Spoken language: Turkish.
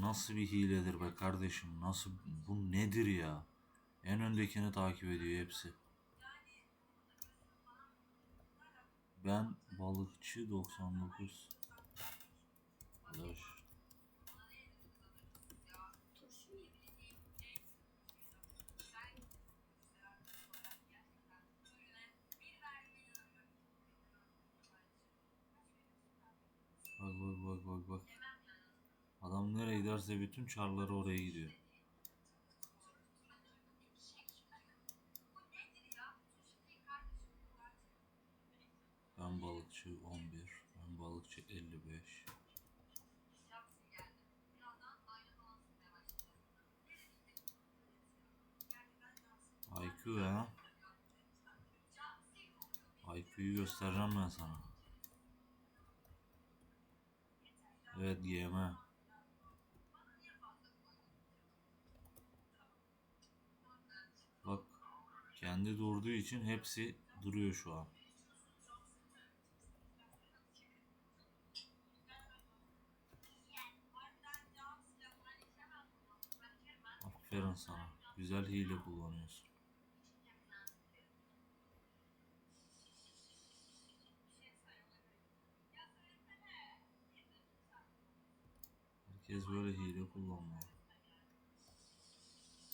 nasıl bir hiledir be kardeşim? Nasıl bu nedir ya? En öndekini takip ediyor hepsi. Ben balıkçı 99. Arkadaş. Bak bak bak bak bak. Adam nereye giderse bütün çarları oraya gidiyor. Ben balıkçı 11, ben balıkçı 55. IQ ya. IQ'yu göstereceğim ben sana. Evet GM. Bak kendi durduğu için hepsi duruyor şu an. Aferin sana. Güzel hile kullanıyorsun. Herkes böyle hile kullanmalı.